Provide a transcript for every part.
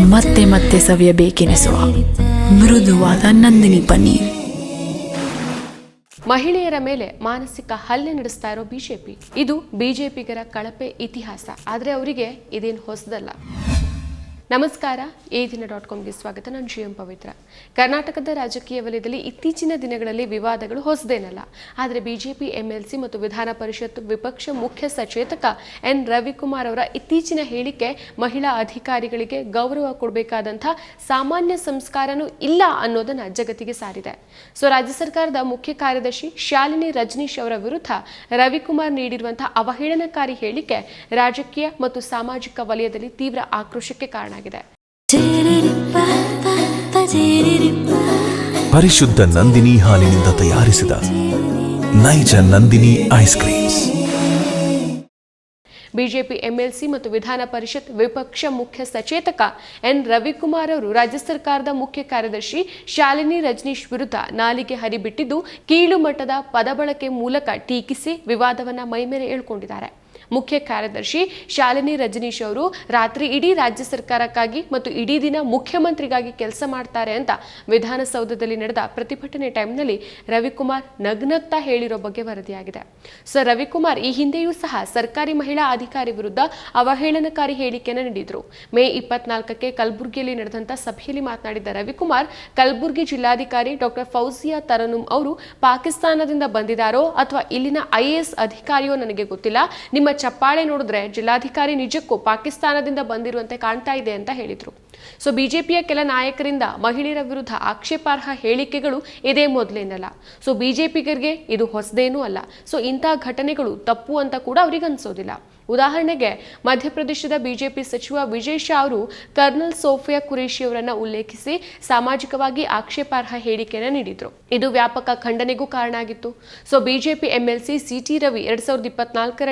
ಮತ್ತೆ ಮತ್ತೆ ಸವಿಯಬೇಕೆನಿಸುವ ಮೃದುವಾದ ನಂದಿನಿ ಪನ್ನೀರ್. ಮಹಿಳೆಯರ ಮೇಲೆ ಮಾನಸಿಕ ಹಲ್ಲೆ ನಡೆಸ್ತಾ ಇರೋ ಬಿಜೆಪಿ. ಇದು ಬಿಜೆಪಿಗರ ಕಳಪೆ ಇತಿಹಾಸ. ಆದರೆ ಅವರಿಗೆ ಇದೇನು ಹೊಸದಲ್ಲ. ನಮಸ್ಕಾರ ಈ ದಿನ ಡಾಟ್ ಕಾಮ್ಗೆ ಸ್ವಾಗತ, ನಾನು ಜಿ ಎಂ ಪವಿತ್ರ. ಕರ್ನಾಟಕದ ರಾಜಕೀಯ ವಲಯದಲ್ಲಿ ಇತ್ತೀಚಿನ ದಿನಗಳಲ್ಲಿ ವಿವಾದಗಳು ಹೊಸದೇನಲ್ಲ. ಆದರೆ ಬಿಜೆಪಿ, ಎಂಎಲ್ಸಿ ಮತ್ತು ವಿಧಾನ ಪರಿಷತ್ ವಿಪಕ್ಷ ಮುಖ್ಯ ಸಚೇತಕ ಎನ್ ರವಿಕುಮಾರ್ ಅವರ ಇತ್ತೀಚಿನ ಹೇಳಿಕೆ ಮಹಿಳಾ ಅಧಿಕಾರಿಗಳಿಗೆ ಗೌರವ ಕೊಡಬೇಕಾದಂಥ ಸಾಮಾನ್ಯ ಸಂಸ್ಕಾರನೂ ಇಲ್ಲ ಅನ್ನೋದನ್ನ ಜಗತ್ತಿಗೆ ಸಾರಿದೆ. ಸೊ, ರಾಜ್ಯ ಸರ್ಕಾರದ ಮುಖ್ಯ ಕಾರ್ಯದರ್ಶಿ ಶಾಲಿನಿ ರಜನೀಶ್ ಅವರ ವಿರುದ್ಧ ರವಿಕುಮಾರ್ ನೀಡಿರುವಂತಹ ಅವಹೇಳನಕಾರಿ ಹೇಳಿಕೆ ರಾಜಕೀಯ ಮತ್ತು ಸಾಮಾಜಿಕ ವಲಯದಲ್ಲಿ ತೀವ್ರ ಆಕ್ರೋಶಕ್ಕೆ ಕಾರಣ. ಆಗಿದೆ ಪರಿಶುದ್ಧ ನಂದಿನಿ ಹಾಲಿನಿಂದ ತಯಾರಿಸಿದ ನೈಜ Nandini ice creams BJP MLC ಮತ್ತು ವಿಧಾನ ಪರಿಷತ್ ವಿಪಕ್ಷ ಮುಖ್ಯ ಸಚೇತಕ ಎನ್ ರವಿಕುಮಾರ್ ಅವರು ರಾಜ್ಯ ಸರ್ಕಾರದ ಮುಖ್ಯ ಕಾರ್ಯದರ್ಶಿ ಶಾಲಿನಿ ರಜನೀಶ್ ವಿರುದ್ಧ ನಾಲಿಗೆ ಹರಿಬಿಟ್ಟಿದ್ದು ಕೀಳು ಮಟ್ಟದ ಪದಬಳಕೆ ಮೂಲಕ ಟೀಕಿಸಿ ವಿವಾದವನ್ನ ಮೈಮೇಲೆ ಹೇಳ್ಕೊಂಡಿದ್ದಾರೆ ಮುಖ್ಯ ಕಾರ್ಯದರ್ಶಿ ಶಾಲಿನಿ ರಜನೀಶ್ ಅವರು ರಾತ್ರಿ ಇಡೀ ರಾಜ್ಯ ಸರ್ಕಾರಕ್ಕಾಗಿ ಮತ್ತು ಇಡೀ ದಿನ ಮುಖ್ಯಮಂತ್ರಿಗಾಗಿ ಕೆಲಸ ಮಾಡ್ತಾರೆ ಅಂತ ವಿಧಾನಸೌಧದಲ್ಲಿ ನಡೆದ ಪ್ರತಿಭಟನೆ ಟೈಮ್ನಲ್ಲಿ ರವಿಕುಮಾರ್ ನಗ್ನಗ್ತಾ ಹೇಳಿರೋ ಬಗ್ಗೆ ವರದಿಯಾಗಿದೆ. ಸರ್ ರವಿಕುಮಾರ್, ಈ ಹಿಂದೆಯೂ ಸಹ ಸರ್ಕಾರಿ ಮಹಿಳಾ ಅಧಿಕಾರಿ ವಿರುದ್ಧ ಅವಹೇಳನಕಾರಿ ಹೇಳಿಕೆಯನ್ನು ನೀಡಿದ್ರು. ಮೇ ಇಪ್ಪತ್ನಾಲ್ಕಕ್ಕೆ ಕಲಬುರಗಿಯಲ್ಲಿ ನಡೆದಂತ ಸಭೆಯಲ್ಲಿ ಮಾತನಾಡಿದ ರವಿಕುಮಾರ್, ಕಲಬುರಗಿ ಜಿಲ್ಲಾಧಿಕಾರಿ ಡಾಕ್ಟರ್ ಫೌಜಿಯಾ ತರನುಂ ಅವರು ಪಾಕಿಸ್ತಾನದಿಂದ ಬಂದಿದ್ದಾರೋ ಅಥವಾ ಇಲ್ಲಿನ ಐಎಎಸ್ ಅಧಿಕಾರಿಯೋ ನನಗೆ ಗೊತ್ತಿಲ್ಲ. ನಿಮ್ಮ ಚಪ್ಪಾಳೆ ನೋಡಿದ್ರೆ ಜಿಲ್ಲಾಧಿಕಾರಿ ನಿಜಕ್ಕೂ ಪಾಕಿಸ್ತಾನದಿಂದ ಬಂದಿರುವಂತೆ ಕಾಣ್ತಾ ಇದೆ ಅಂತ ಹೇಳಿದ್ರು. ಸೊ ಬಿಜೆಪಿಯ ಕೆಲ ನಾಯಕರಿಂದ ಮಹಿಳೆಯರ ವಿರುದ್ಧ ಆಕ್ಷೇಪಾರ್ಹ ಹೇಳಿಕೆಗಳು ಇದೇ ಮೊದಲೇನಲ್ಲ. ಸೊ ಬಿಜೆಪಿಗರಿಗೆ ಇದು ಹೊಸದೇನೂ ಅಲ್ಲ. ಸೊ ಇಂತಹ ಘಟನೆಗಳು ತಪ್ಪು ಅಂತ ಕೂಡ ಅವರಿಗೆ ಅನ್ಸೋದಿಲ್ಲ. ಉದಾಹರಣೆಗೆ, ಮಧ್ಯಪ್ರದೇಶದ ಬಿಜೆಪಿ ಸಚಿವ ವಿಜಯ್ ಶಾ ಅವರು ಕರ್ನಲ್ ಸೋಫಿಯಾ ಕುರೇಶಿ ಅವರನ್ನು ಉಲ್ಲೇಖಿಸಿ ಸಾಮಾಜಿಕವಾಗಿ ಆಕ್ಷೇಪಾರ್ಹ ಹೇಳಿಕೆಯನ್ನು ನೀಡಿದ್ರು. ಇದು ವ್ಯಾಪಕ ಖಂಡನೆಗೂ ಕಾರಣ ಆಗಿತ್ತು. So BJP MLC C T Ravi ಸಾವಿರದ ಇಪ್ಪತ್ನಾಲ್ಕರ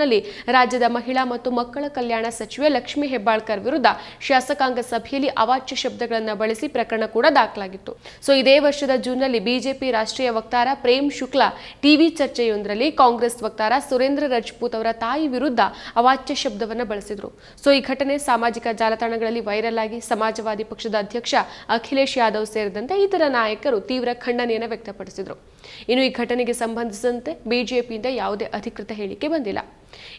ಡಿಸೆಂಬರ್ನಲ್ಲಿ ರಾಜ್ಯದ ಮಹಿಳಾ ಮತ್ತು ಮಕ್ಕಳ ಕಲ್ಯಾಣ ಸಚಿವೆ ಲಕ್ಷ್ಮಿ ಹೆಬ್ಬಾಳ್ಕರ್ ವಿರುದ್ಧ ಶಾಸಕಾಂಗ ಸಭೆಯಲ್ಲಿ ಅವಾಚ್ಯ ಶಬ್ದಗಳನ್ನು ಬಳಸಿ ಪ್ರಕರಣ ಕೂಡ ದಾಖಲಾಗಿತ್ತು. ಸೊ, ಇದೇ ವರ್ಷದ ಜೂನ್ನಲ್ಲಿ ಬಿಜೆಪಿ ರಾಷ್ಟ್ರೀಯ ವಕ್ತಾರ ಪ್ರೇಮ್ ಶುಕ್ಲಾ ಟಿವಿ ಚರ್ಚೆಯೊಂದರಲ್ಲಿ ಕಾಂಗ್ರೆಸ್ ವಕ್ತಾರ ಸುರೇಂದ್ರ ರಜಪೂತ್ ಅವರ ತಾಯಿ ವಿರುದ್ಧ ಅವಾಚ್ಯ ಶಬ್ದವನ್ನು ಬಳಸಿದ್ರು. ಸೊ, ಈ ಘಟನೆ ಸಾಮಾಜಿಕ ಜಾಲತಾಣಗಳಲ್ಲಿ ವೈರಲ್ ಆಗಿ ಸಮಾಜವಾದಿ ಪಕ್ಷದ ಅಧ್ಯಕ್ಷ ಅಖಿಲೇಶ್ ಯಾದವ್ ಸೇರಿದಂತೆ ಇತರ ನಾಯಕರು ತೀವ್ರ ಖಂಡನೆಯನ್ನು ವ್ಯಕ್ತಪಡಿಸಿದರು. ಇನ್ನು ಈ ಘಟನೆಗೆ ಸಂಬಂಧಿಸಿದಂತೆ ಬಿಜೆಪಿಯಿಂದ ಯಾವುದೇ ಅಧಿಕೃತ ಹೇಳಿಕೆ ಬಂದಿಲ್ಲ.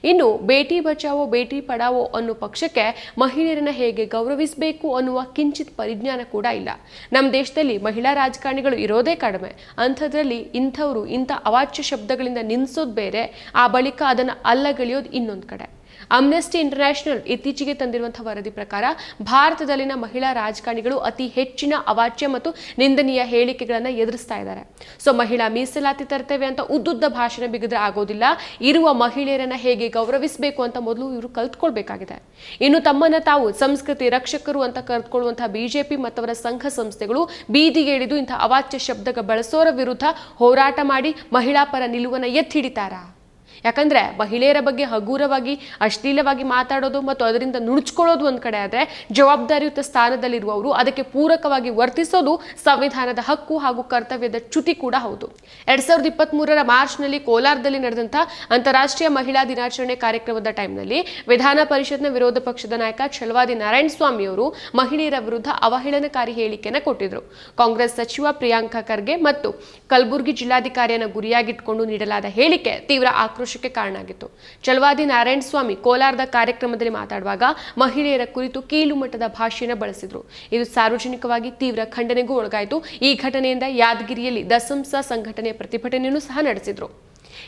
ಇನ್ನು ಬೇಟಿ ಬಚಾವೋ, ಬೇಟಿ ಪಡಾವೋ ಅನ್ನೋ ಪಕ್ಷಕ್ಕೆ ಮಹಿಳೆಯರನ್ನ ಹೇಗೆ ಗೌರವಿಸಬೇಕು ಅನ್ನುವ ಕಿಂಚಿತ್ ಪರಿಜ್ಞಾನ ಕೂಡ ಇಲ್ಲ. ನಮ್ಮ ದೇಶದಲ್ಲಿ ಮಹಿಳಾ ರಾಜಕಾರಣಿಗಳು ಇರೋದೇ ಕಡಿಮೆ. ಅಂಥದ್ರಲ್ಲಿ ಇಂಥವ್ರು ಇಂಥ ಅವಾಚ್ಯ ಶಬ್ದಗಳಿಂದ ನಿನ್ಸೋದು ಬೇರೆ, ಆ ಬಳಿಕ ಅದನ್ನು ಅಲ್ಲಗಳೆಯೋದು ಇನ್ನೊಂದು ಕಡೆ. ಅಮ್ನೆಸ್ಟಿ ಇಂಟರ್ನ್ಯಾಷನಲ್ ಇತ್ತೀಚೆಗೆ ತಂದಿರುವಂತಹ ವರದಿ ಪ್ರಕಾರ ಭಾರತದಲ್ಲಿನ ಮಹಿಳಾ ರಾಜಕಾರಣಿಗಳು ಅತಿ ಹೆಚ್ಚಿನ ಅವಾಚ್ಯ ಮತ್ತು ನಿಂದನೀಯ ಹೇಳಿಕೆಗಳನ್ನು ಎದುರಿಸ್ತಾ ಇದ್ದಾರೆ. ಸೊ ಮಹಿಳಾ ಮೀಸಲಾತಿ ತರ್ತೇವೆ ಅಂತ ಉದ್ದುದ್ದ ಭಾಷಣ ಬಿಗಿದ್ರೆ ಆಗೋದಿಲ್ಲ. ಇರುವ ಮಹಿಳೆಯರನ್ನ ಹೇಗೆ ಗೌರವಿಸಬೇಕು ಅಂತ ಮೊದಲು ಇವರು ಕಲ್ತ್ಕೊಳ್ಬೇಕಾಗಿದೆ. ಇನ್ನು ತಮ್ಮನ್ನ ತಾವು ಸಂಸ್ಕೃತಿ ರಕ್ಷಕರು ಅಂತ ಕರೆದುಕೊಳ್ಳುವಂತಹ ಬಿಜೆಪಿ ಮತ್ತವರ ಸಂಘ ಸಂಸ್ಥೆಗಳು ಬೀದಿಗೆ ಇಳಿದು ಇಂತಹ ಅವಾಚ್ಯ ಶಬ್ದ ಬಳಸೋರ ವಿರುದ್ಧ ಹೋರಾಟ ಮಾಡಿ ಮಹಿಳಾ ಪರ ನಿಲುವನ್ನ ಎತ್ತಿ ಹಿಡಿತಾರಾ ಯಾಕಂದ್ರೆ ಮಹಿಳೆಯರ ಬಗ್ಗೆ ಹಗೂರವಾಗಿ, ಅಶ್ಲೀಲವಾಗಿ ಮಾತಾಡೋದು ಮತ್ತು ಅದರಿಂದ ನುಣುಚ್ಕೊಳ್ಳೋದು ಒಂದು ಕಡೆ ಆದ್ರೆ ಜವಾಬ್ದಾರಿಯುತ ಸ್ಥಾನದಲ್ಲಿರುವವರು ಅದಕ್ಕೆ ಪೂರಕವಾಗಿ ವರ್ತಿಸೋದು ಸಂವಿಧಾನದ ಹಕ್ಕು ಹಾಗೂ ಕರ್ತವ್ಯದ ಚ್ಯುತಿ ಕೂಡ ಹೌದು. ಎರಡ್ ಸಾವಿರದ ಇಪ್ಪತ್ತ್ ಮೂರರ ಮಾರ್ಚ್ನಲ್ಲಿ ಕೋಲಾರದಲ್ಲಿ ನಡೆದಂಥ ಅಂತಾರಾಷ್ಟ್ರೀಯ ಮಹಿಳಾ ದಿನಾಚರಣೆ ಕಾರ್ಯಕ್ರಮದ ಟೈಮ್ನಲ್ಲಿ ವಿಧಾನ ಪರಿಷತ್ನ ವಿರೋಧ ಪಕ್ಷದ ನಾಯಕ ಛಲವಾದಿ ನಾರಾಯಣ ಸ್ವಾಮಿ ಅವರು ಮಹಿಳೆಯರ ವಿರುದ್ಧ ಅವಹೇಳನಕಾರಿ ಹೇಳಿಕೆಯನ್ನು ಕೊಟ್ಟಿದ್ರು. ಕಾಂಗ್ರೆಸ್ ಸಚಿವ ಪ್ರಿಯಾಂಕಾ ಖರ್ಗೆ ಮತ್ತು ಕಲಬುರಗಿ ಜಿಲ್ಲಾಧಿಕಾರಿಯನ್ನು ಗುರಿಯಾಗಿಟ್ಟುಕೊಂಡು ನೀಡಲಾದ ಹೇಳಿಕೆ ತೀವ್ರ ಆಕ್ರೋಶಕ್ಕೆ ಕಾರಣ ಆಗಿತ್ತು ಚಲವಾದಿ ನಾರಾಯಣ ಸ್ವಾಮಿ ಕೋಲಾರದ ಕಾರ್ಯಕ್ರಮದಲ್ಲಿ ಮಾತಾಡುವಾಗ ಮಹಿಳೆಯರ ಕುರಿತು ಕೀಳು ಮಟ್ಟದ ಭಾಷೆಯನ್ನು ಬಳಸಿದ್ರು. ಇದು ಸಾರ್ವಜನಿಕವಾಗಿ ತೀವ್ರ ಖಂಡನೆಗೂ ಒಳಗಾಯಿತು. ಈ ಘಟನೆಯಿಂದ ಯಾದಗಿರಿಯಲ್ಲಿ ದಸಂಸ ಸಂಘಟನೆಯ ಪ್ರತಿಭಟನೆಯನ್ನು ಸಹ ನಡೆಸಿದ್ರು.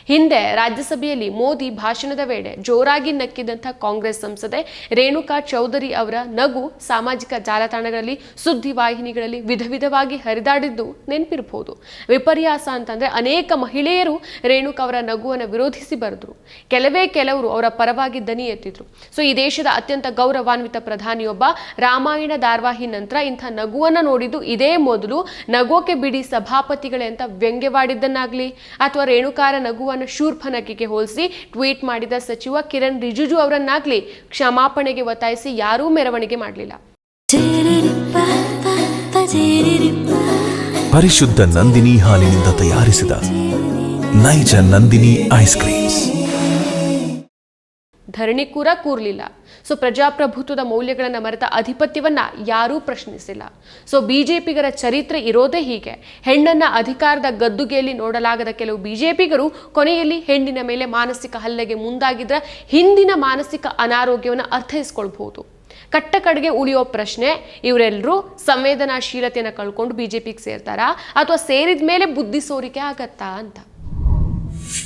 ಹಿಂದೆ ರಾಜ್ಯಸಭೆಯಲ್ಲಿ ಮೋದಿ ಭಾಷಣದ ವೇಳೆ ಜೋರಾಗಿ ನಕ್ಕಿದಂಥ ಕಾಂಗ್ರೆಸ್ ಸಂಸದೆ ರೇಣುಕಾ ಚೌಧರಿ ಅವರ ನಗು ಸಾಮಾಜಿಕ ಜಾಲತಾಣಗಳಲ್ಲಿ, ಸುದ್ದಿ ವಾಹಿನಿಗಳಲ್ಲಿ ವಿಧ ವಿಧವಾಗಿ ಹರಿದಾಡಿದ್ದು ನೆನಪಿರಬಹುದು. ವಿಪರ್ಯಾಸ ಅಂತಂದ್ರೆ ಅನೇಕ ಮಹಿಳೆಯರು ರೇಣುಕಾ ಅವರ ನಗುವನ್ನು ವಿರೋಧಿಸಿ ಬರೆದ್ರು. ಕೆಲವೇ ಕೆಲವರು ಅವರ ಪರವಾಗಿ ದನಿ ಎತ್ತಿದ್ರು. ಸೊ ಈ ದೇಶದ ಅತ್ಯಂತ ಗೌರವಾನ್ವಿತ ಪ್ರಧಾನಿಯೊಬ್ಬ ರಾಮಾಯಣ ಧಾರವಾಹಿ ನಂತರ ಇಂಥ ನಗುವನ್ನ ನೋಡಿದ್ದು ಇದೇ ಮೊದಲು ನಗೋಕೆ ಬಿಡಿ ಸಭಾಪತಿಗಳೇ ಅಂತ ವ್ಯಂಗ್ಯವಾಡಿದ್ದನ್ನಾಗ್ಲಿ, ಅಥವಾ ರೇಣುಕಾರ ನಗುವನ್ನು ಶೂರ್ಪನಕಿಗೆ ಹೋಲಿಸಿ ಟ್ವೀಟ್ ಮಾಡಿದ ಸಚಿವ ಕಿರಣ್ ರಿಜಿಜು ಅವರನ್ನಾಗ್ಲಿ ಕ್ಷಮಾಪಣೆಗೆ ಒತ್ತಾಯಿಸಿ ಯಾರೂ ಮೆರವಣಿಗೆ ಮಾಡಲಿಲ್ಲ. ಪರಿಶುದ್ಧ ನಂದಿನಿ ಹಾಲಿನಿಂದ ತಯಾರಿಸಿದ ನೈಜ ನಂದಿನಿ ಐಸ್ ಕ್ರೀಮ್ಸ್. ಧರಣಿ ಕೂಡ ಕೂರ್ಲಿಲ್ಲ. ಸೊ, ಪ್ರಜಾಪ್ರಭುತ್ವದ ಮೌಲ್ಯಗಳನ್ನು ಮರೆತ ಅಧಿಪತ್ಯವನ್ನ ಯಾರೂ ಪ್ರಶ್ನಿಸಿಲ್ಲ. ಸೊ, ಬಿಜೆಪಿಗರ ಚರಿತ್ರೆ ಇರೋದೇ ಹೀಗೆ. ಹೆಣ್ಣನ್ನ ಅಧಿಕಾರದ ಗದ್ದುಗೆಯಲ್ಲಿ ನೋಡಲಾಗದ ಕೆಲವು ಬಿಜೆಪಿಗರು ಕೊನೆಯಲ್ಲಿ ಹೆಣ್ಣಿನ ಮೇಲೆ ಮಾನಸಿಕ ಹಲ್ಲೆಗೆ ಮುಂದಾಗಿದ್ರ ಹಿಂದಿನ ಮಾನಸಿಕ ಅನಾರೋಗ್ಯವನ್ನು ಅರ್ಥೈಸ್ಕೊಳ್ಬಹುದು. ಕಟ್ಟ ಕಡೆಗೆ ಉಳಿಯೋ ಪ್ರಶ್ನೆ ಇವರೆಲ್ಲರೂ ಸಂವೇದನಾಶೀಲತೆಯನ್ನು ಕಳ್ಕೊಂಡು ಬಿಜೆಪಿಗೆ ಸೇರ್ತಾರಾ? ಅಥವಾ ಸೇರಿದ ಮೇಲೆ ಬುದ್ಧಿ ಸೋರಿಕೆ ಆಗತ್ತಾ ಅಂತ?